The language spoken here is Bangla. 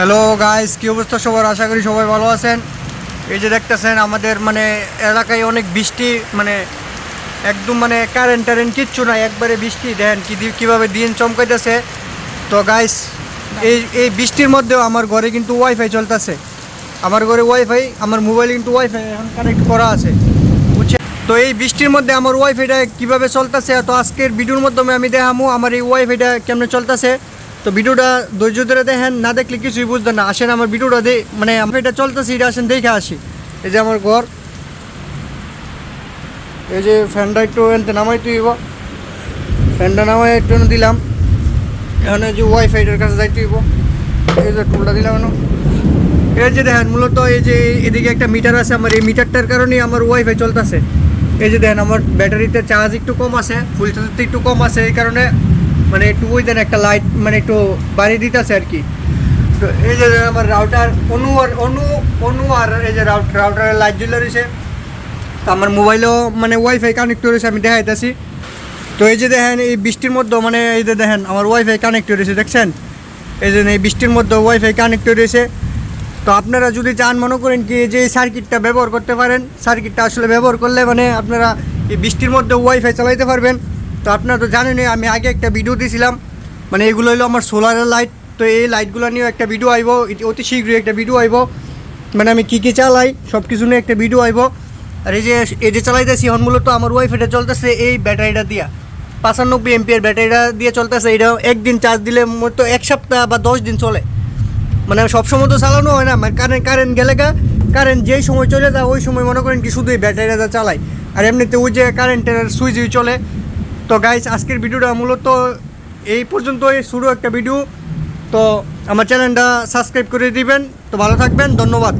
হ্যালো গাইস কি অবস্থা সবার? আশা করি সবাই ভালো আছেন। এই যে দেখতেছেন, আমাদের মানে এলাকায় অনেক বৃষ্টি মানে একদম মানে কারেন্ট টারেন্ট কিচ্ছু নাই। একবারে বৃষ্টি, দেখেন কি কীভাবে দিন চমকাইতেছে। তো গাইস এই এই বৃষ্টির মধ্যেও আমার ঘরে কিন্তু ওয়াইফাই চলতেছে। আমার ঘরে ওয়াইফাই আমার মোবাইলে কিন্তু ওয়াইফাই এখন কানেক্ট করা আছে। বুঝছেন? তো এই বৃষ্টির মধ্যে আমার ওয়াইফাইটা কীভাবে চলতেছে তো আজকের ভিডিওর মাধ্যমে আমি দেখামু, আমার এই ওয়াইফাইটা কেমনে চলতেছে। তো ভিডিওটা ধৈর্য ধরে দেখেন, না দেখলে কিছুই বুঝতেন না। আসেন আমার ভিডিওটা দে মানে আমার এটা চলতেছে, এটা আসেন দেখে আসি। এই যে আমার ঘর। এই যে ফ্যানটা একটু এনতে নামাই তুই ফ্যানটা নামাই একটু দিলাম। এখানে যে ওয়াইফাইটার কাছে যাইতে হইব। এই যে টুলটা দিলাম এনো। এই যে দেখেন, মূলত এই যে এদিকে একটা মিটার আছে আমার। এই মিটারটার কারণেই আমার ওয়াইফাই চলতেছে। এই যে দেখেন, আমার ব্যাটারিতে চার্জ একটু কম আছে ফুল চার্জতে একটু কম আছে। এই কারণে মানে একটু ওই দেন একটা লাইট মানে একটু বাড়িয়ে দিতেছে আর কি। তো এই যে আমার রাউটার অনু আর, অনু অনু আর এই যে রাউটারের লাইট জ্বলে রয়েছে। তো আমার মোবাইলেও মানে ওয়াইফাই কানেক্ট রয়েছে, আমি দেখাইতেছি। তো এই যে দেখেন, এই বৃষ্টির মধ্যে মানে এই যে দেখেন, আমার ওয়াইফাই কানেক্ট রয়েছে, দেখছেন? এই যে এই বৃষ্টির মধ্যে ওয়াইফাই কানেক্ট রয়েছে। তো আপনারা যদি চান, মনে করেন কি, যে এই সার্কিটটা ব্যবহার করতে পারেন সার্কিটটা আসলে ব্যবহার করলে মানে আপনারা এই বৃষ্টির মধ্যে ওয়াইফাই চালাইতে পারবেন। তো আপনারা তো জানেনই, আমি আগে একটা ভিডিও দিয়েছিলাম মানে এগুলো হলো আমার সোলারের লাইট তো এই লাইটগুলো নিয়েও একটা ভিডিও আইব এটি অতি শীঘ্রই একটা ভিডিও আইব। মানে আমি কী কী চালাই সব কিছু নিয়ে একটা ভিডিও আইব। আর এই যে এই যে চালাইতেছি, এখন মূলত আমার ওয়াইফাইটা চলতেছে এই ব্যাটারিটা দিয়া। পাঁচানব্বই এমপিয়ার ব্যাটারিটা দিয়ে চলতেছে, এটা একদিন চার্জ দিলে মতো এক সপ্তাহ বা দশ দিন চলে। মানে সবসময় তো চালানো হয় না মানে কারেন্ট কারেন্ট গেলে গা কারেন্ট যেই সময় চলে যায়, ওই সময় মনে করেন কি শুধু এই ব্যাটারিটা চালাই। আর এমনিতে ওই যে কারেন্টের সুইচই চলে। তো গাইস আজকের ভিডিওটা মূলত এই পর্যন্তই। শুরু একটা ভিডিও তো আমার চ্যানেলটা সাবস্ক্রাইব করে দিবেন। তো ভালো থাকবেন। ধন্যবাদ।